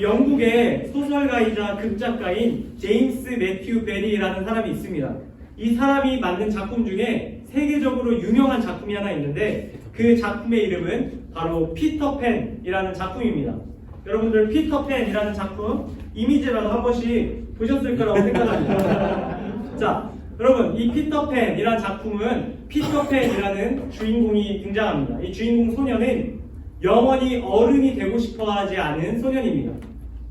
이 영국의 소설가이자 극작가인 제임스 매튜 베리라는 사람이 있습니다. 이 사람이 만든 작품 중에 세계적으로 유명한 작품이 하나 있는데 그 작품의 이름은 바로 피터팬이라는 작품입니다. 여러분들 피터팬이라는 작품 이미지라도 한 번씩 보셨을 거라고 생각합니다. 자, 여러분 이 피터팬이라는 작품은 피터팬이라는 주인공이 등장합니다. 이 주인공 소년은 영원히 어른이 되고 싶어하지 않은 소년입니다.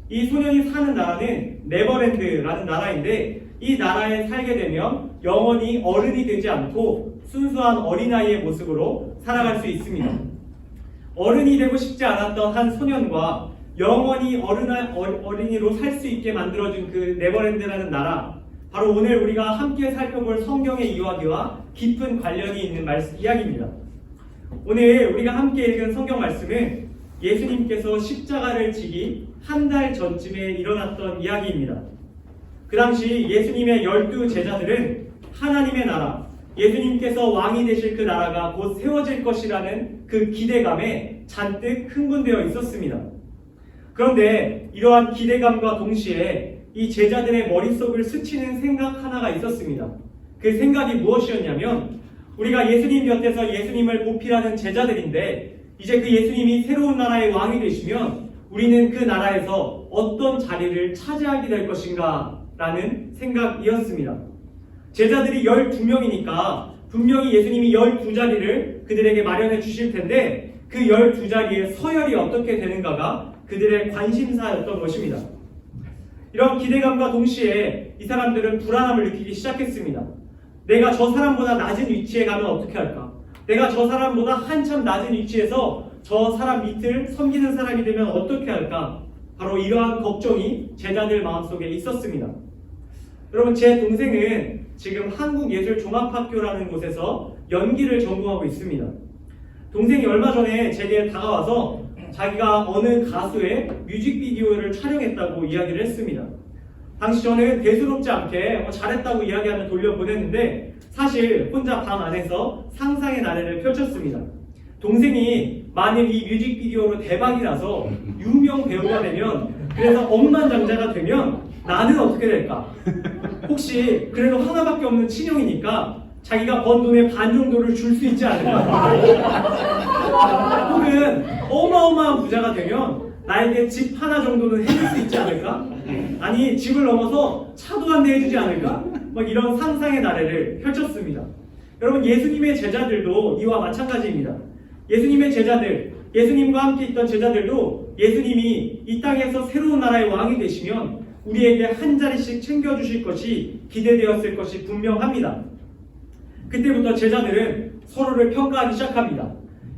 이 소년이 사는 나라는 네버랜드라는 나라인데 이 나라에 살게 되면 영원히 어른이 되지 않고 순수한 어린아이의 모습으로 살아갈 수 있습니다. 어른이 되고 싶지 않았던 한 소년과 영원히 어른아, 어- 어린이로 살 수 있게 만들어준 그 네버랜드라는 나라 바로 오늘 우리가 함께 살펴볼 성경의 이야기와 깊은 관련이 있는 말씀, 이야기입니다. 오늘 우리가 함께 읽은 성경 말씀은 예수님께서 십자가를 지기 한 달 전쯤에 일어났던 이야기입니다. 그 당시 예수님의 열두 제자들은 하나님의 나라, 예수님께서 왕이 되실 그 나라가 곧 세워질 것이라는 그 기대감에 잔뜩 흥분되어 있었습니다. 그런데 이러한 기대감과 동시에 이 제자들의 머릿속을 스치는 생각 하나가 있었습니다. 그 생각이 무엇이었냐면 우리가 예수님 곁에서 예수님을 보필하는 제자들인데 이제 그 예수님이 새로운 나라의 왕이 되시면 우리는 그 나라에서 어떤 자리를 차지하게 될 것인가 라는 생각이었습니다. 제자들이 12명이니까 분명히 예수님이 12자리를 그들에게 마련해 주실 텐데 그 12자리의 서열이 어떻게 되는가가 그들의 관심사였던 것입니다. 이런 기대감과 동시에 이 사람들은 불안함을 느끼기 시작했습니다. 내가 저 사람보다 낮은 위치에 가면 어떻게 할까? 내가 저 사람보다 한참 낮은 위치에서 저 사람 밑을 섬기는 사람이 되면 어떻게 할까? 바로 이러한 걱정이 제자들 마음속에 있었습니다. 여러분 제 동생은 지금 한국예술종합학교라는 곳에서 연기를 전공하고 있습니다. 동생이 얼마 전에 제게 다가와서 자기가 어느 가수의 뮤직비디오를 촬영했다고 이야기를 했습니다. 당시 저는 대수롭지 않게 어, 잘했다고 이야기하며 돌려보냈는데 사실 혼자 방 안에서 상상의 나래를 펼쳤습니다. 동생이 만일 이 뮤직비디오로 대박이 나서 유명 배우가 되면 그래서 억만장자가 되면 나는 어떻게 될까? 혹시 그래도 하나밖에 없는 친형이니까 자기가 번 돈의 반 정도를 줄 수 있지 않을까? 혹은 어마어마한 부자가 되면 나에게 집 하나 정도는 해줄 수 있지 않을까? 아니 집을 넘어서 차도 한 대 해주지 않을까? 막 이런 상상의 나래를 펼쳤습니다. 여러분 예수님의 제자들도 이와 마찬가지입니다. 예수님의 제자들, 예수님과 함께 있던 제자들도 예수님이 이 땅에서 새로운 나라의 왕이 되시면 우리에게 한 자리씩 챙겨주실 것이 기대되었을 것이 분명합니다. 그때부터 제자들은 서로를 평가하기 시작합니다.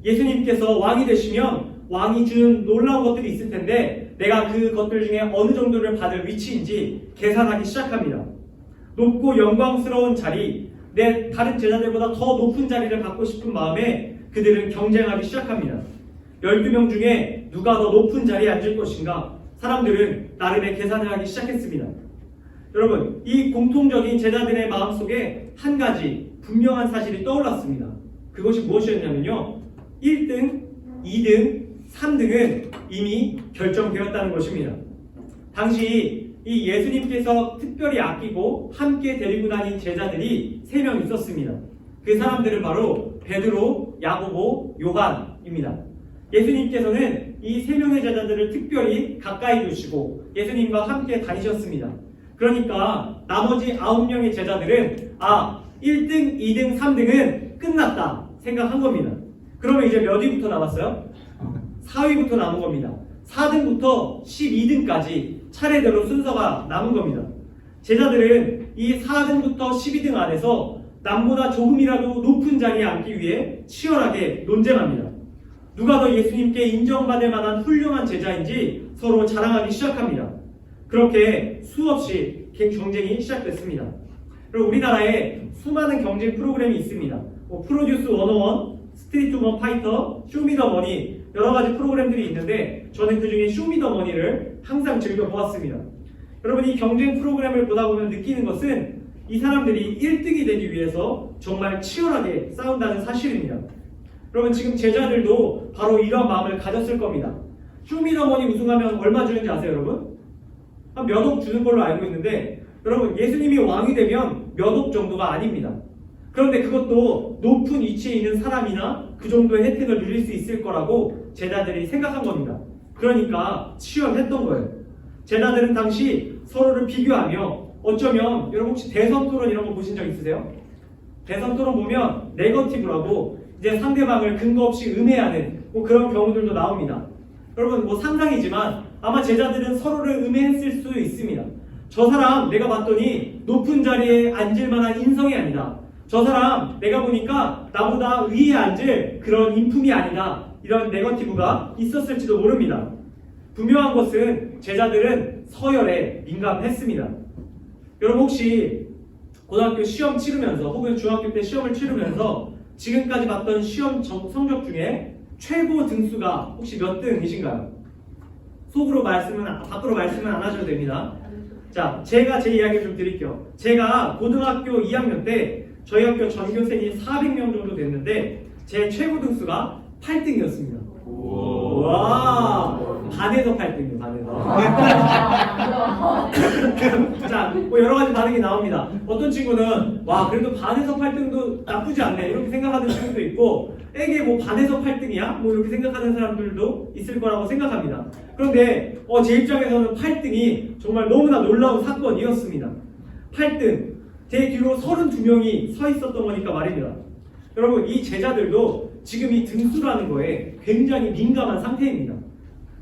예수님께서 왕이 되시면 왕이 주는 놀라운 것들이 있을 텐데 내가 그 것들 중에 어느 정도를 받을 위치인지 계산하기 시작합니다. 높고 영광스러운 자리, 내 다른 제자들보다 더 높은 자리를 받고 싶은 마음에 그들은 경쟁하기 시작합니다. 12명 중에 누가 더 높은 자리에 앉을 것인가 사람들은 나름의 계산을 하기 시작했습니다. 여러분, 이 공통적인 제자들의 마음 속에 한 가지 분명한 사실이 떠올랐습니다. 그것이 무엇이었냐면요. 1등, 2등, 3등은 이미 결정되었다는 것입니다. 당시 이 예수님께서 특별히 아끼고 함께 데리고 다닌 제자들이 3명 있었습니다. 그 사람들은 바로 베드로, 야고보, 요한입니다. 예수님께서는 이세 명의 제자들을 특별히 가까이 두시고 예수님과 함께 다니셨습니다. 그러니까 나머지 아홉 명의 제자들은 아 1등, 2등, 3등은 끝났다 생각한 겁니다. 그러면 이제 몇 위부터 남았어요? 4위부터 남은 겁니다. 4등부터 12등까지 차례대로 순서가 남은 겁니다. 제자들은 이 4등부터 12등 안에서 남보다 조금이라도 높은 자리에 앉기 위해 치열하게 논쟁합니다. 누가 더 예수님께 인정받을 만한 훌륭한 제자인지 서로 자랑하기 시작합니다. 그렇게 수없이 경쟁이 시작됐습니다. 그리고 우리나라에 수많은 경쟁 프로그램이 있습니다. 뭐 프로듀스 101, 스트리트 원 파이터, 쇼미더머니 여러 가지 프로그램들이 있는데 저는 그 중에 쇼미더머니를 항상 즐겨 보았습니다. 여러분 이 경쟁 프로그램을 보다 보면 느끼는 것은 이 사람들이 1등이 되기 위해서 정말 치열하게 싸운다는 사실입니다. 여러분 지금 제자들도 바로 이런 마음을 가졌을 겁니다. 쇼미더머니 우승하면 얼마 주는지 아세요, 여러분? 한 몇 억 주는 걸로 알고 있는데 여러분 예수님이 왕이 되면 몇 억 정도가 아닙니다. 그런데 그것도 높은 위치에 있는 사람이나 그 정도의 혜택을 누릴 수 있을 거라고 제자들이 생각한 겁니다. 그러니까 치열했던 거예요. 제자들은 당시 서로를 비교하며 어쩌면 여러분 혹시 대선 토론 이런 거 보신 적 있으세요? 대선 토론 보면 네거티브라고 이제 상대방을 근거 없이 음해하는 뭐 그런 경우들도 나옵니다. 여러분 뭐 상상이지만 아마 제자들은 서로를 음해했을 수도 있습니다. 저 사람 내가 봤더니 높은 자리에 앉을 만한 인성이 아니다. 저 사람 내가 보니까 나보다 위에 앉을 그런 인품이 아니다. 이런 네거티브가 있었을지도 모릅니다. 분명한 것은 제자들은 서열에 민감했습니다. 여러분 혹시 고등학교 시험 치르면서 혹은 중학교 때 시험을 치르면서 지금까지 봤던 시험 정- 성적 중에 최고 등수가 혹시 몇 등이신가요? 속으로 말씀은 안- 밖으로 말씀은 안 하셔도 됩니다. 자, 제가 제 이야기를 좀 드릴게요. 제가 고등학교 2학년 때 저희 학교 전교생이 400명 정도 됐는데 제 최고 등수가 8등이었습니다. 와, 반에서 8등이요, 반에서. 자, 뭐 여러 가지 반응이 나옵니다. 어떤 친구는 와 그래도 반에서 8등도 나쁘지 않네 이렇게 생각하는 친구도 있고 에게 뭐 반에서 8등이야? 뭐 이렇게 생각하는 사람들도 있을 거라고 생각합니다. 그런데 어, 제 입장에서는 8등이 정말 너무나 놀라운 사건이었습니다. 8등 제 뒤로 32명이 서 있었던 거니까 말입니다. 여러분 이 제자들도 지금 이 등수라는 거에 굉장히 민감한 상태입니다.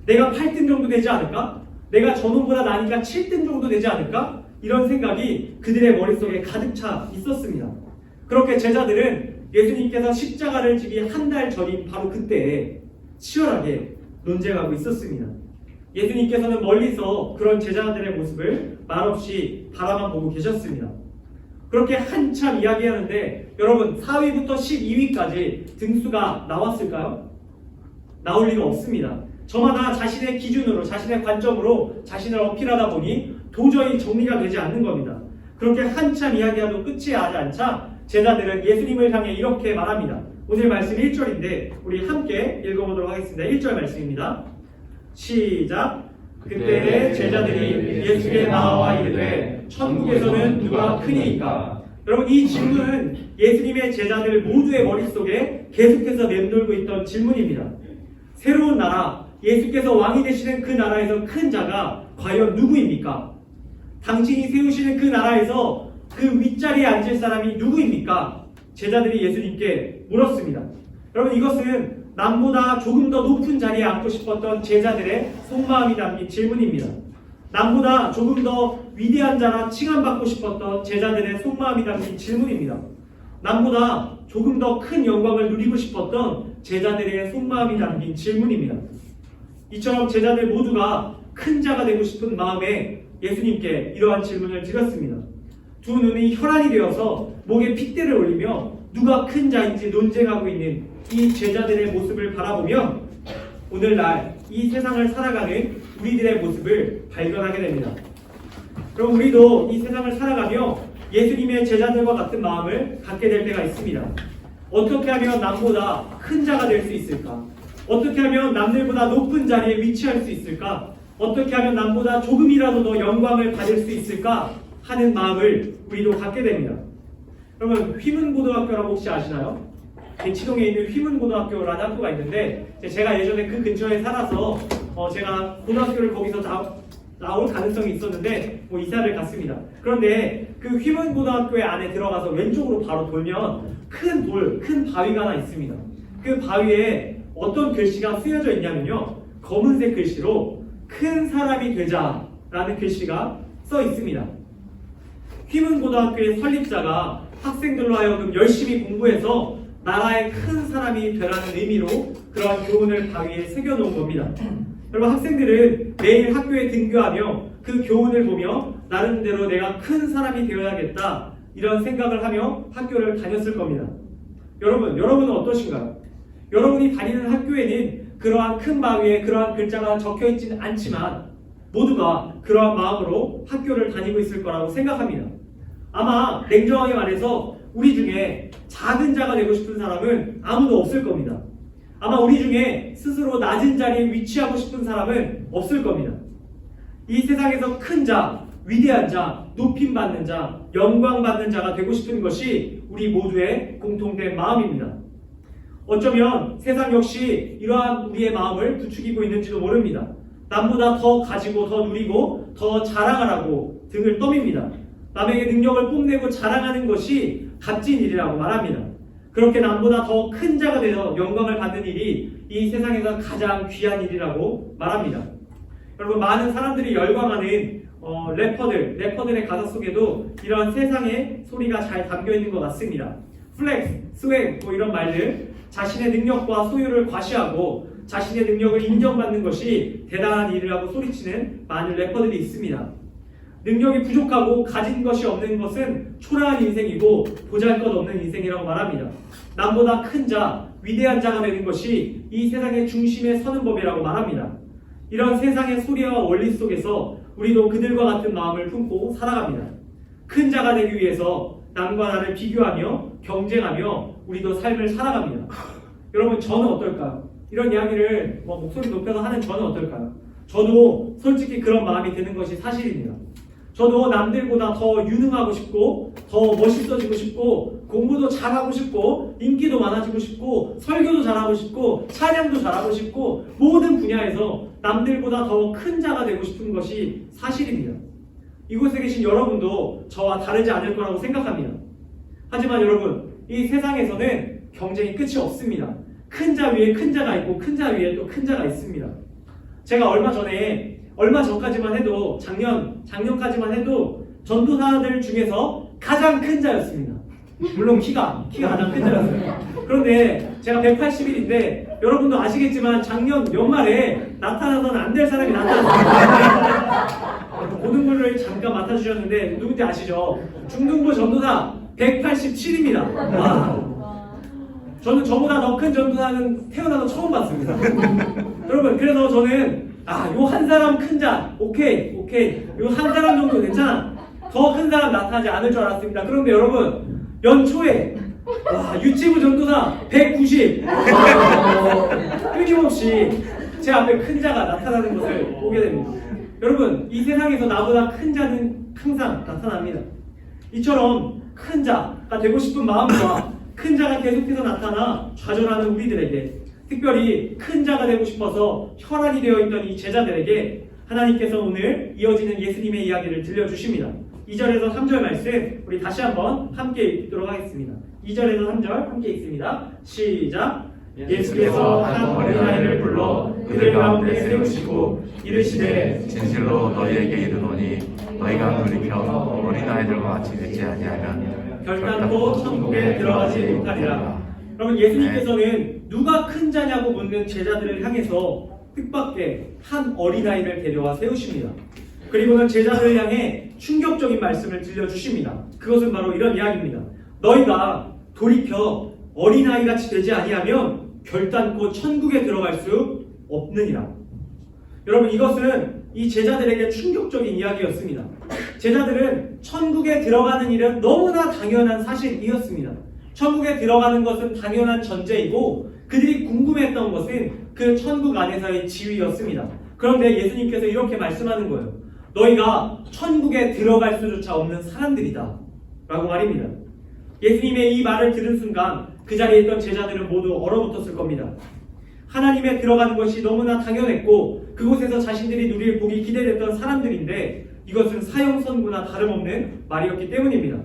내가 8등 정도 되지 않을까? 내가 저놈보다 나니까 7등 정도 되지 않을까? 이런 생각이 그들의 머릿속에 가득 차 있었습니다. 그렇게 제자들은 예수님께서 십자가를 지기 한 달 전인 바로 그때에 치열하게 논쟁하고 있었습니다. 예수님께서는 멀리서 그런 제자들의 모습을 말없이 바라만 보고 계셨습니다. 그렇게 한참 이야기하는데 여러분 4위부터 12위까지 등수가 나왔을까요? 나올 리가 없습니다. 저마다 자신의 기준으로, 자신의 관점으로 자신을 어필하다 보니 도저히 정리가 되지 않는 겁니다. 그렇게 한참 이야기하도 끝이 하지 않자 제자들은 예수님을 향해 이렇게 말합니다. 오늘 말씀 1절인데 우리 함께 읽어보도록 하겠습니다. 1절 말씀입니다. 시작. 그때 제자들이 예수께 나와 이르되 천국에서는 누가 크니까 여러분 이 질문은 예수님의 제자들 모두의 머릿속에 계속해서 맴돌고 있던 질문입니다. 새로운 나라, 예수께서 왕이 되시는 그 나라에서 큰 자가 과연 누구입니까? 당신이 세우시는 그 나라에서 그 윗자리에 앉을 사람이 누구입니까? 제자들이 예수님께 물었습니다. 여러분 이것은 남보다 조금 더 높은 자리에 앉고 싶었던 제자들의 속마음이 담긴 질문입니다. 남보다 조금 더 위대한 자라 칭함받고 싶었던 제자들의 속마음이 담긴 질문입니다. 남보다 조금 더 큰 영광을 누리고 싶었던 제자들의 속마음이 담긴 질문입니다. 이처럼 제자들 모두가 큰 자가 되고 싶은 마음에 예수님께 이러한 질문을 드렸습니다. 두 눈이 혈안이 되어서 목에 핏대를 올리며 누가 큰 자인지 논쟁하고 있는 이 제자들의 모습을 바라보면 오늘날 이 세상을 살아가는 우리들의 모습을 발견하게 됩니다. 그럼 우리도 이 세상을 살아가며 예수님의 제자들과 같은 마음을 갖게 될 때가 있습니다. 어떻게 하면 남보다 큰 자가 될 수 있을까? 어떻게 하면 남들보다 높은 자리에 위치할 수 있을까? 어떻게 하면 남보다 조금이라도 더 영광을 받을 수 있을까? 하는 마음을 우리도 갖게 됩니다. 그러면 휘문고등학교라고 혹시 아시나요? 대치동에 있는 휘문고등학교라는 학교가 있는데 제가 예전에 그 근처에 살아서 어 제가 고등학교를 거기서 나, 나올 가능성이 있었는데 뭐 이사를 갔습니다. 그런데 그 휘문고등학교의 안에 들어가서 왼쪽으로 바로 돌면 큰 돌, 큰 바위가 하나 있습니다. 그 바위에 어떤 글씨가 쓰여져 있냐면요. 검은색 글씨로 큰 사람이 되자라는 글씨가 써 있습니다. 휘문고등학교의 설립자가 학생들로 하여금 열심히 공부해서 나라의 큰 사람이 되라는 의미로 그러한 교훈을 바위에 새겨놓은 겁니다. 여러분 학생들은 매일 학교에 등교하며 그 교훈을 보며 나름대로 내가 큰 사람이 되어야겠다 이런 생각을 하며 학교를 다녔을 겁니다. 여러분, 여러분은 어떠신가요? 여러분이 다니는 학교에는 그러한 큰 바위에 그러한 글자가 적혀 있지는 않지만 모두가 그러한 마음으로 학교를 다니고 있을 거라고 생각합니다. 아마 냉정하게 말해서 우리 중에 작은 자가 되고 싶은 사람은 아무도 없을 겁니다. 아마 우리 중에 스스로 낮은 자리에 위치하고 싶은 사람은 없을 겁니다. 이 세상에서 큰 자, 위대한 자, 높임 받는 자, 영광 받는 자가 되고 싶은 것이 우리 모두의 공통된 마음입니다. 어쩌면 세상 역시 이러한 우리의 마음을 부추기고 있는지도 모릅니다. 남보다 더 가지고 더 누리고 더 자랑하라고 등을 떠밉니다. 남에게 능력을 뽐내고 자랑하는 것이 값진 일이라고 말합니다. 그렇게 남보다 더 큰 자가 되어 영광을 받는 일이 이 세상에서 가장 귀한 일이라고 말합니다. 여러분 많은 사람들이 열광하는 어, 래퍼들, 래퍼들의 가사 속에도 이런 세상의 소리가 잘 담겨 있는 것 같습니다. 플렉스, 스웩 뭐 이런 말들 자신의 능력과 소유를 과시하고 자신의 능력을 인정받는 것이 대단한 일이라고 소리치는 많은 래퍼들이 있습니다. 능력이 부족하고 가진 것이 없는 것은 초라한 인생이고 보잘것없는 인생이라고 말합니다. 남보다 큰 자, 위대한 자가 되는 것이 이 세상의 중심에 서는 법이라고 말합니다. 이런 세상의 소리와 원리 속에서 우리도 그들과 같은 마음을 품고 살아갑니다. 큰 자가 되기 위해서 남과 나를 비교하며 경쟁하며 우리도 삶을 살아갑니다. 여러분 저는 어떨까요? 이런 이야기를 뭐 목소리 높여서 하는 저는 어떨까요? 저도 솔직히 그런 마음이 드는 것이 사실입니다. 저도 남들보다 더 유능하고 싶고 더 멋있어지고 싶고 공부도 잘하고 싶고 인기도 많아지고 싶고 설교도 잘하고 싶고 찬양도 잘하고 싶고 모든 분야에서 남들보다 더 큰 자가 되고 싶은 것이 사실입니다. 이곳에 계신 여러분도 저와 다르지 않을 거라고 생각합니다. 하지만 여러분 이 세상에서는 경쟁이 끝이 없습니다. 큰 자 위에 큰 자가 있고 큰 자 위에 또 큰 자가 있습니다. 제가 얼마 전에 얼마 전까지만 해도 작년 작년까지만 해도 전도사들 중에서 가장 큰 자였습니다. 물론 키가 키가 가장 큰 자였어요. 그런데 제가 181인데 여러분도 아시겠지만 작년 연말에 나타나서는 안될 사람이 나타났어요. 모든 거를 잠깐 맡아주셨는데 누군지 아시죠? 중등부 전도사 187입니다. 와. 저는 저보다 더 큰 전도사는 태어나서 처음 봤습니다. 여러분, 그래서 저는 아, 요 한 사람 큰 자, 오케이, 오케이. 요 한 사람 정도 괜찮아. 더 큰 사람 나타나지 않을 줄 알았습니다. 그런데 여러분, 연초에 와, 유치부 전도사 190. 와, 끊임없이 제 앞에 큰 자가 나타나는 것을 보게 됩니다. 여러분, 이 세상에서 나보다 큰 자는 항상 나타납니다. 이처럼 큰 자가 되고 싶은 마음과 큰 자가 계속해서 나타나 좌절하는 우리들에게 특별히 큰 자가 되고 싶어서 혈안이 되어 있던 이 제자들에게 하나님께서 오늘 이어지는 예수님의 이야기를 들려주십니다. 2절에서 3절 말씀 우리 다시 한번 함께 읽도록 하겠습니다. 2절에서 3절 함께 읽습니다. 시작. 예수께서 한 어린아이를 불러 그들 가운데 세우시고 이르시되 진실로 너희에게 이르노니 너희가 돌이켜 어린아이들과 같이 되지 아니하면 결단코 천국에 들어가지 못하리라. 여러분 예수님께서는 누가 큰 자냐고 묻는 제자들을 향해서 뜻밖의 한 어린아이를 데려와 세우십니다. 그리고는 제자들을 향해 충격적인 말씀을 들려주십니다. 그것은 바로 이런 이야기입니다. 너희가 돌이켜 어린아이 같이 되지 아니하면 결단코 천국에 들어갈 수 없느니라. 여러분 이것은 이 제자들에게 충격적인 이야기였습니다. 제자들은 천국에 들어가는 일은 너무나 당연한 사실이었습니다. 천국에 들어가는 것은 당연한 전제이고 그들이 궁금했던 것은 그 천국 안에서의 지위였습니다. 그런데 예수님께서 이렇게 말씀하는 거예요. 너희가 천국에 들어갈 수조차 없는 사람들이다. 라고 말입니다. 예수님의 이 말을 들은 순간 그 자리에 있던 제자들은 모두 얼어붙었을 겁니다. 하나님에 들어가는 것이 너무나 당연했고 그곳에서 자신들이 누릴 복이 기대됐던 사람들인데 이것은 사형선고나 다름없는 말이었기 때문입니다.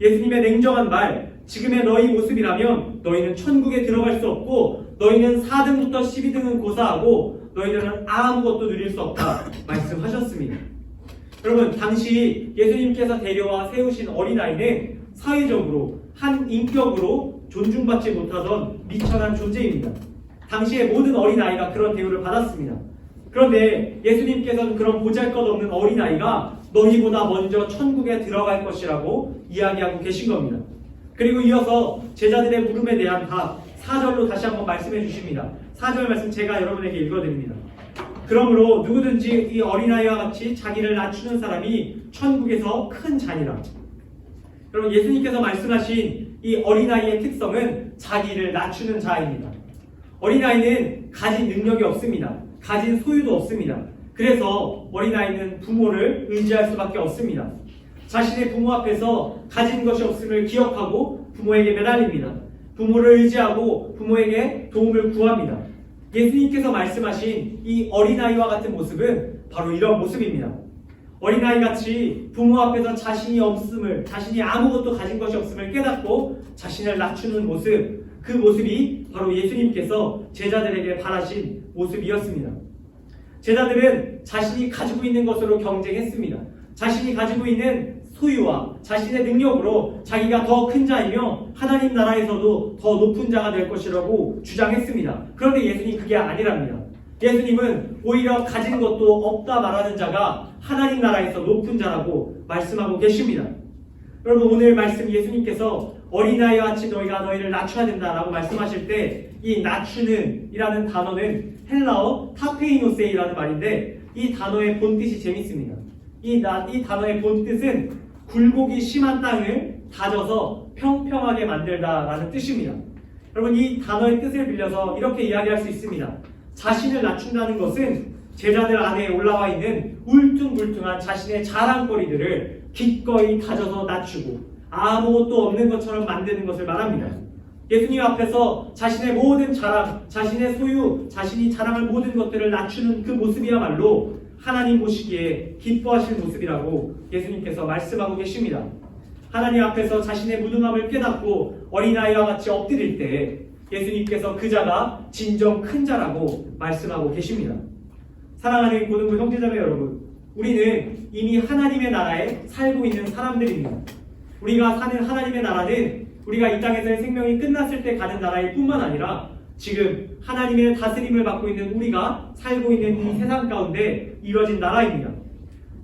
예수님의 냉정한 말, 지금의 너희 모습이라면 너희는 천국에 들어갈 수 없고 너희는 4등부터 12등은 고사하고 너희들은 아무것도 누릴 수 없다 말씀하셨습니다. 여러분 당시 예수님께서 데려와 세우신 어린아이는 사회적으로 한 인격으로 존중받지 못하던 미천한 존재입니다. 당시의 모든 어린아이가 그런 대우를 받았습니다. 그런데 예수님께서는 그런 보잘것없는 어린아이가 너희보다 먼저 천국에 들어갈 것이라고 이야기하고 계신 겁니다. 그리고 이어서 제자들의 물음에 대한 답 4절로 다시 한번 말씀해 주십니다. 4절 말씀 제가 여러분에게 읽어드립니다. 그러므로 누구든지 이 어린아이와 같이 자기를 낮추는 사람이 천국에서 큰 자니라. 여러분 예수님께서 말씀하신 이 어린아이의 특성은 자기를 낮추는 자입니다. 어린아이는 가진 능력이 없습니다. 가진 소유도 없습니다. 그래서 어린아이는 부모를 의지할 수밖에 없습니다. 자신의 부모 앞에서 가진 것이 없음을 기억하고 부모에게 매달립니다. 부모를 의지하고 부모에게 도움을 구합니다. 예수님께서 말씀하신 이 어린아이와 같은 모습은 바로 이런 모습입니다. 어린아이 같이 부모 앞에서 자신이 없음을, 자신이 아무것도 가진 것이 없음을 깨닫고 자신을 낮추는 모습, 그 모습이 바로 예수님께서 제자들에게 바라신 모습이었습니다. 제자들은 자신이 가지고 있는 것으로 경쟁했습니다. 자신이 가지고 있는 소유와 자신의 능력으로 자기가 더 큰 자이며 하나님 나라에서도 더 높은 자가 될 것이라고 주장했습니다. 그런데 예수님 그게 아니랍니다. 예수님은 오히려 가진 것도 없다 말하는 자가 하나님 나라에서 높은 자라고 말씀하고 계십니다. 여러분 오늘 말씀 예수님께서 어린아이와 같이 너희가 너희를 낮춰야 된다라고 말씀하실 때 이 낮추는 이라는 단어는 헬라어 타페이노세이라는 말인데 이 단어의 본뜻이 재밌습니다. 이, 나, 이 단어의 본뜻은 굴곡이 심한 땅을 다져서 평평하게 만들다라는 뜻입니다. 여러분 이 단어의 뜻을 빌려서 이렇게 이야기할 수 있습니다. 자신을 낮춘다는 것은 제자들 안에 올라와 있는 울퉁불퉁한 자신의 자랑거리들을 기꺼이 다져서 낮추고 아무것도 없는 것처럼 만드는 것을 말합니다. 예수님 앞에서 자신의 모든 자랑, 자신의 소유, 자신이 자랑할 모든 것들을 낮추는 그 모습이야말로 하나님 보시기에 기뻐하실 모습이라고 예수님께서 말씀하고 계십니다. 하나님 앞에서 자신의 무능함을 깨닫고 어린아이와 같이 엎드릴 때 예수님께서 그 자가 진정 큰 자라고 말씀하고 계십니다. 사랑하는 고등부 형제자매 여러분, 우리는 이미 하나님의 나라에 살고 있는 사람들입니다. 우리가 사는 하나님의 나라는 우리가 이 땅에서의 생명이 끝났을 때 가는 나라일 뿐만 아니라 지금 하나님의 다스림을 받고 있는 우리가 살고 있는 이 세상 가운데 이뤄진 나라입니다.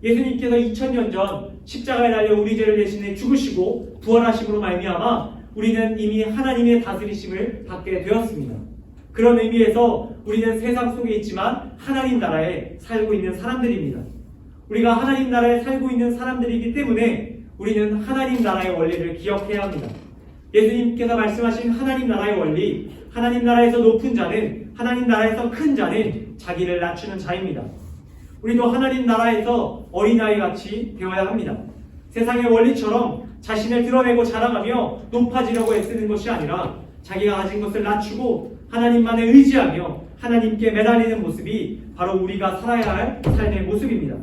예수님께서 2000년 전 십자가에 달려 우리 죄를 대신해 죽으시고 부활하심으로 말미암아 우리는 이미 하나님의 다스리심을 받게 되었습니다. 그런 의미에서 우리는 세상 속에 있지만 하나님 나라에 살고 있는 사람들입니다. 우리가 하나님 나라에 살고 있는 사람들이기 때문에 우리는 하나님 나라의 원리를 기억해야 합니다. 예수님께서 말씀하신 하나님 나라의 원리, 하나님 나라에서 높은 자는, 하나님 나라에서 큰 자는 자기를 낮추는 자입니다. 우리도 하나님 나라에서 어린아이 같이 되어야 합니다. 세상의 원리처럼 자신을 드러내고 자랑하며 높아지려고 애쓰는 것이 아니라 자기가 가진 것을 낮추고 하나님만을 의지하며 하나님께 매달리는 모습이 바로 우리가 살아야 할 삶의 모습입니다.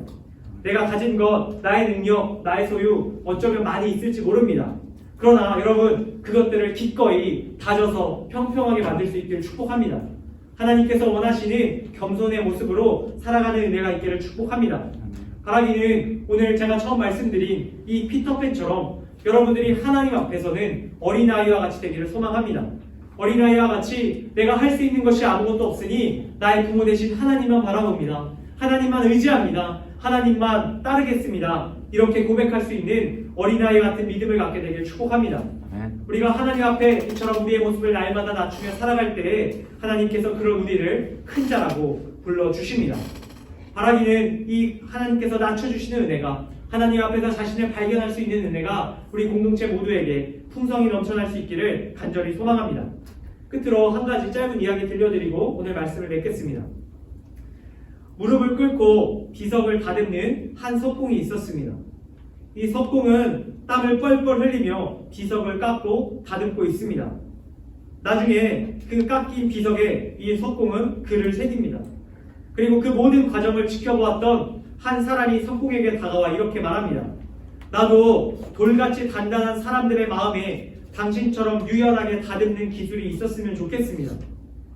내가 가진 것, 나의 능력, 나의 소유 어쩌면 많이 있을지 모릅니다. 그러나 여러분 그것들을 기꺼이 다져서 평평하게 만들 수 있기를 축복합니다. 하나님께서 원하시는 겸손의 모습으로 살아가는 은혜가 있기를 축복합니다. 바라기는 오늘 제가 처음 말씀드린 이 피터팬처럼 여러분들이 하나님 앞에서는 어린아이와 같이 되기를 소망합니다. 어린아이와 같이 내가 할 수 있는 것이 아무것도 없으니 나의 부모 대신 하나님만 바라봅니다. 하나님만 의지합니다. 하나님만 따르겠습니다. 이렇게 고백할 수 있는 어린아이 같은 믿음을 갖게 되길 축복합니다. 우리가 하나님 앞에 이처럼 우리의 모습을 날마다 낮추며 살아갈 때에 하나님께서 그런 우리를 큰 자라고 불러주십니다. 바라기는 이 하나님께서 낮춰주시는 은혜가 하나님 앞에서 자신을 발견할 수 있는 은혜가 우리 공동체 모두에게 풍성히 넘쳐날 수 있기를 간절히 소망합니다. 끝으로 한 가지 짧은 이야기 들려드리고 오늘 말씀을 맺겠습니다. 무릎을 꿇고 비석을 다듬는 한 석공이 있었습니다. 이 석공은 땀을 뻘뻘 흘리며 비석을 깎고 다듬고 있습니다. 나중에 그 깎인 비석에 이 석공은 글을 새깁니다. 그리고 그 모든 과정을 지켜보았던 한 사람이 석공에게 다가와 이렇게 말합니다. 나도 돌같이 단단한 사람들의 마음에 당신처럼 유연하게 다듬는 기술이 있었으면 좋겠습니다.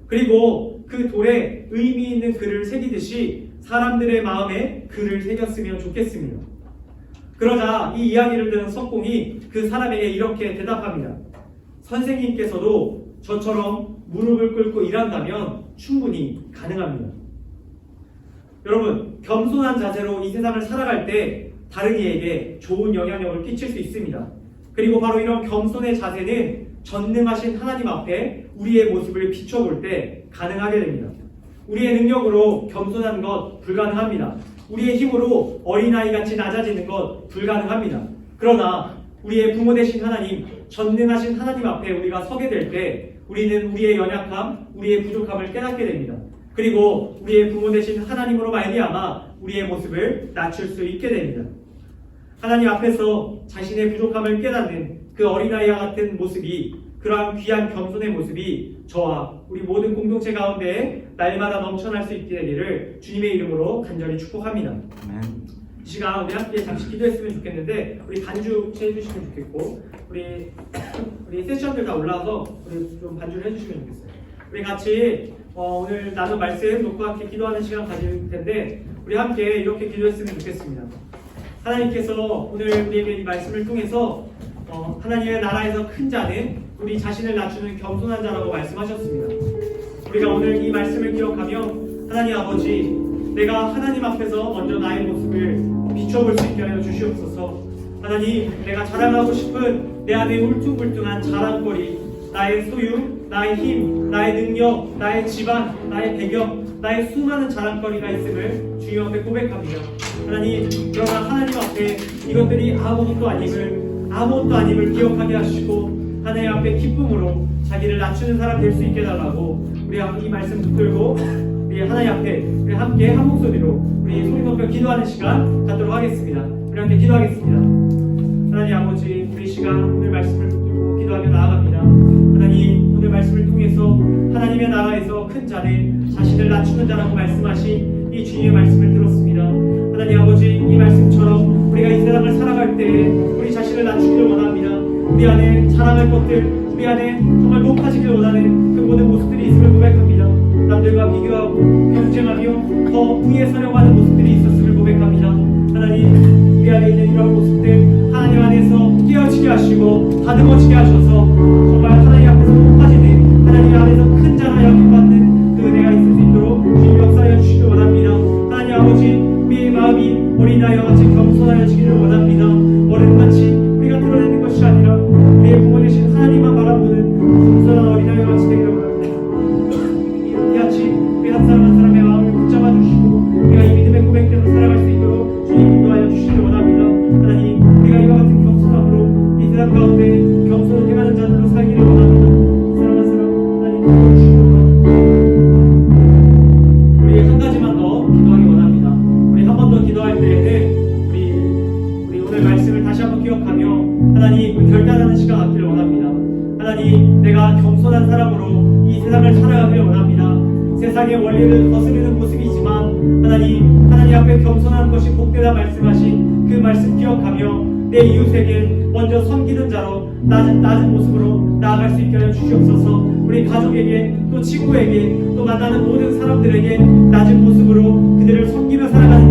그리고 그 돌에 의미 있는 글을 새기듯이 사람들의 마음에 글을 새겼으면 좋겠습니다. 그러자 이 이야기를 듣는 석공이 그 사람에게 이렇게 대답합니다. 선생님께서도 저처럼 무릎을 꿇고 일한다면 충분히 가능합니다. 여러분, 겸손한 자세로 이 세상을 살아갈 때 다른 이에게 좋은 영향력을 끼칠 수 있습니다. 그리고 바로 이런 겸손의 자세는 전능하신 하나님 앞에 우리의 모습을 비춰볼 때 가능하게 됩니다. 우리의 능력으로 겸손한 것 불가능합니다. 우리의 힘으로 어린아이 같이 낮아지는 것 불가능합니다. 그러나 우리의 부모 되신 하나님, 전능하신 하나님 앞에 우리가 서게 될 때 우리는 우리의 연약함, 우리의 부족함을 깨닫게 됩니다. 그리고 우리의 부모 되신 하나님으로 말미암아 우리의 모습을 낮출 수 있게 됩니다. 하나님 앞에서 자신의 부족함을 깨닫는 그 어린아이와 같은 모습이 그러한 귀한 겸손의 모습이 저와 우리 모든 공동체 가운데 날마다 넘쳐날 수 있게 되기를 주님의 이름으로 간절히 축복합니다. 아멘. 이 시간 우리 함께 잠시 기도했으면 좋겠는데 우리 반주 해 주시면 좋겠고 우리 우리 세션들 다 올라와서 우리 좀 반주를 해주시면 좋겠어요. 우리 같이 어, 오늘 나눈 말씀 놓고 함께 기도하는 시간 가질 텐데 우리 함께 이렇게 기도했으면 좋겠습니다. 하나님께서 오늘 우리에게 이 말씀을 통해서 어, 하나님의 나라에서 큰 자는 우리 자신을 낮추는 겸손한 자라고 말씀하셨습니다. 우리가 오늘 이 말씀을 기억하며 하나님 아버지 내가 하나님 앞에서 먼저 나의 모습을 비춰볼 수 있게 하여 주시옵소서 하나님 내가 자랑하고 싶은 내 안에 울퉁불퉁한 자랑거리 나의 소유 나의 힘 나의 능력 나의 집안 나의 배경 나의 수많은 자랑거리가 있음을 주님 앞에 고백합니다 하나님 그러나 하나님 앞에 이것들이 아무것도 아님을 아무것도 아님을 기억하게 하시고 하나님 앞에 기쁨으로 자기를 낮추는 사람 될 수 있게 달라고 우리 이 말씀 붙들고 우리 하나님 앞에 우리 함께 한 목소리로 우리 소리 높여 기도하는 시간 갖도록 하겠습니다. 우리 함께 기도하겠습니다. 하나님 아버지 우리 시간 오늘 말씀을 붙들고 기도하며 나아갑니다. 하나님 오늘 말씀을 통해서 하나님의 나라에서 큰 자는 자신을 낮추는 자라고 말씀하신 이 주님의 말씀을 들었습니다. 하나님 아버지 이 말씀처럼 우리가 이 세상을 살아갈 때 우리 자신을 낮추기를 원합니다. 우리 안에 자랑할 것들, 우리 안에 정말 높아지길 원하는 그 모든 모습들이 있음을 고백합니다. 남들과 비교하고 경쟁하며 더 위에 서려고 하는 모습들이 있었음을 고백합니다. 하나님, 우리 안에 있는 이런 모습들 하나님 안에서 깨어지게 하시고 다듬어지게 하셔서 정말 하나님 앞에서 높아지는 하나님 안에서 큰 자라 여김받는 그 은혜가 있을 수 있도록 주님 역사하여 주시기 원합니다. 하나님 아버지, 우리의 마음이 어린아이와 같이 겸손하여 지기를 원합니다. 되신 하나님만 바라보는 내 이웃에게 먼저 섬기는 자로 낮은, 낮은 모습으로 나아갈 수 있게 하여 주시옵소서. 우리 가족에게 또 친구에게 또 만나는 모든 사람들에게 낮은 모습으로 그들을 섬기며 살아가는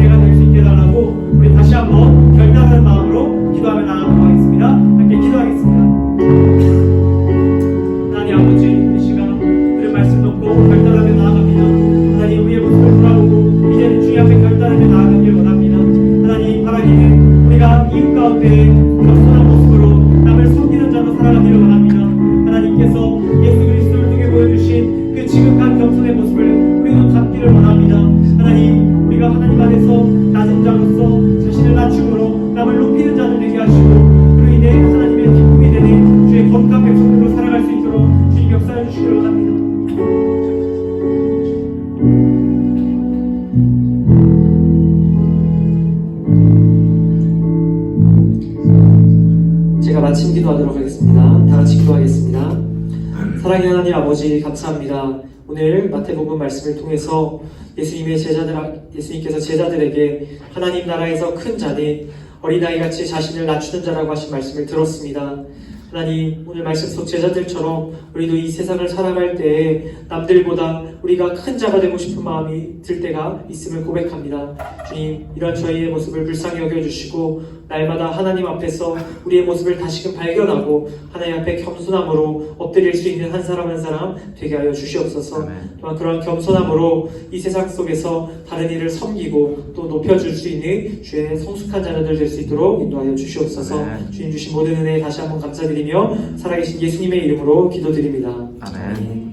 하나님 아버지 감사합니다. 오늘 마태복음 말씀을 통해서 예수님의 제자들 예수님께서 제자들에게 하나님 나라에서 큰 자는 어린아이 같이 자신을 낮추는 자라고 하신 말씀을 들었습니다. 하나님 오늘 말씀 속 제자들처럼 우리도 이 세상을 살아갈 때에 남들보다 우리가 큰 자가 되고 싶은 마음이 들 때가 있음을 고백합니다. 주님 이런 저희의 모습을 불쌍히 여겨주시고 날마다 하나님 앞에서 우리의 모습을 다시금 발견하고 하나님 앞에 겸손함으로 엎드릴 수 있는 한 사람 한 사람 되게 하여 주시옵소서. 또한 그런 겸손함으로 이 세상 속에서 다른 이를 섬기고 또 높여줄 수 있는 주의 성숙한 자녀들 될 수 있도록 인도하여 주시옵소서. 아멘. 주님 주신 모든 은혜 다시 한번 감사드리며 살아계신 예수님의 이름으로 기도드립니다. 아멘.